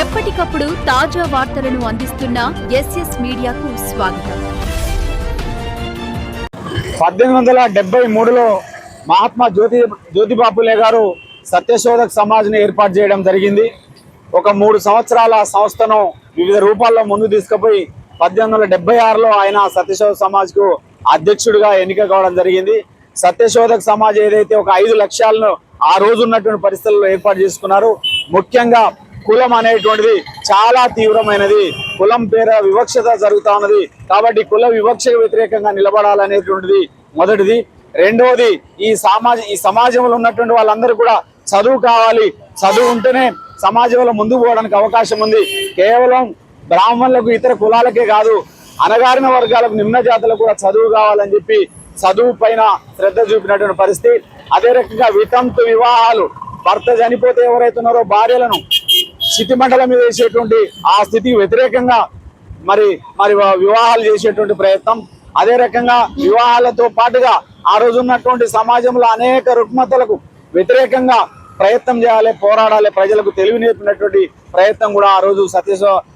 ఎప్పటికప్పుడు తాజా వార్తలను అందిస్తున్న ఎస్ఎస్ మీడియాకు స్వాగతం. పద్దెనిమిది వందల డెబ్బై మూడులో మహాత్మా జ్యోతి జ్యోతిబాపులే గారు సత్యశోధక సమాజ్ని ఏర్పాటు చేయడం జరిగింది. ఒక మూడు సంవత్సరాల సంస్థను వివిధ రూపాల్లో ముందు తీసుకుపోయి పద్దెనిమిది వందల డెబ్బై ఆరులో ఆయన సత్యశోధక సమాజ్కు అధ్యక్షుడిగా ఎన్నిక కావడం జరిగింది. సత్యశోధక సమాజ్ ఏదైతే ఒక ఐదు లక్ష్యాలను ఆ రోజు ఉన్నటువంటి పరిస్థితుల్లో ఏర్పాటు చేసుకున్నారు ముఖ్యంగా కులం అనేటువంటిది చాలా తీవ్రమైనది. కులం పేర వివక్షత జరుగుతా ఉన్నది. కాబట్టి కుల వివక్షకు వ్యతిరేకంగా నిలబడాలనేటువంటిది మొదటిది. రెండవది ఈ సమాజ ఈ సమాజంలో ఉన్నటువంటి వాళ్ళందరూ కూడా చదువు కావాలి. చదువు ఉంటేనే సమాజంలో ముందుకు పోవడానికి అవకాశం ఉంది. కేవలం బ్రాహ్మణులకు ఇతర కులాలకే కాదు అనగారిన వర్గాలకు నిమ్న జాతులకు కూడా చదువు కావాలని చెప్పి చదువు పైన శ్రద్ధ చూపినటువంటి పరిస్థితి. అదే రకంగా వితంతు వివాహాలు. భర్త చనిపోతే ఎవరైతున్నారో భార్యలను స్థితి మండలం మీద వేసేటువంటి ఆ స్థితికి వ్యతిరేకంగా మరి మరి వివాహాలు చేసేటువంటి ప్రయత్నం. అదే రకంగా వివాహాలతో పాటుగా ఆ రోజు ఉన్నటువంటి సమాజంలో అనేక రుగ్మతలకు వ్యతిరేకంగా ప్రయత్నం చేయాలి పోరాడాలి ప్రజలకు తెలివి నేర్పినటువంటి ప్రయత్నం కూడా ఆ రోజు సత్య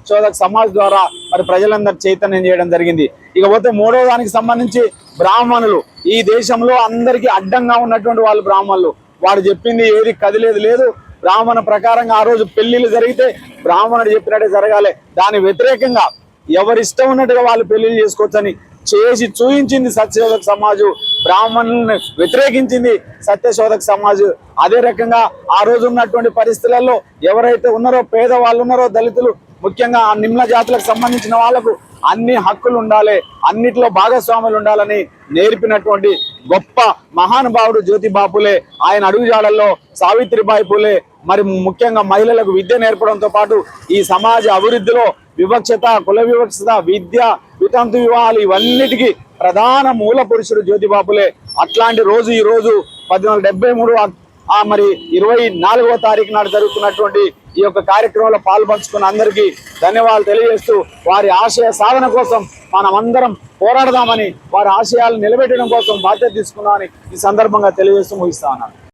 శోధక్ సమాజ్ ద్వారా మరి ప్రజలందరూ చైతన్యం చేయడం జరిగింది. ఇకపోతే మూడో దానికి సంబంధించి బ్రాహ్మణులు ఈ దేశంలో అందరికీ అడ్డంగా ఉన్నటువంటి వాళ్ళు బ్రాహ్మణులు. వాడు చెప్పింది ఏది కదిలేదు లేదు. బ్రాహ్మణ ప్రకారంగా ఆ రోజు పెళ్ళిళ్ళు జరిగితే బ్రాహ్మణుడు చెప్పినట్టే జరగాలి. దాని వ్యతిరేకంగా ఎవరి ఇష్టం ఉన్నట్టుగా వాళ్ళు పెళ్ళిళ్ళు చేసుకోవచ్చని చేసి చూయించింది సత్యశోధక సమాజు. బ్రాహ్మణులను వ్యతిరేకించింది సత్యశోధక సమాజు. అదే రకంగా ఆ రోజు ఉన్నటువంటి పరిస్థితులలో ఎవరైతే ఉన్నారో పేదవాళ్ళు ఉన్నారో దళితులు ముఖ్యంగా ఆ నిమ్న జాతులకు సంబంధించిన వాళ్ళకు అన్ని హక్కులు ఉండాలి అన్నిట్లో భాగస్వాములు ఉండాలని నేర్పినటువంటి గొప్ప మహానుభావుడు జ్యోతి బాపులే ఆయన అడుగుజాడల్లో సావిత్రిబాయి పూలే మరి ముఖ్యంగా మహిళలకు విద్య నేర్పడంతో పాటు ఈ సమాజ అభివృద్ధిలో వివక్షత కుల వివక్షత విద్య వితంతు వివాహాలు ఇవన్నిటికీ ప్రధాన మూల పురుషుడు జ్యోతిబాపులే అట్లాంటి రోజు ఈ రోజు పద్దెనిమిది డెబ్బై మూడు ఆ మరి ఇరవై నాలుగవ తారీఖు నాడు జరుగుతున్నటువంటి ఈ యొక్క కార్యక్రమంలో పాల్పంచుకున్న అందరికీ ధన్యవాదాలు తెలియజేస్తూ వారి ఆశయ సాధన కోసం మనమందరం పోరాడదామని వారి ఆశయాలు నిలబెట్టడం కోసం బాధ్యత తీసుకున్నామని ఈ సందర్భంగా తెలియజేస్తూ ముగిస్తా ఉన్నాను.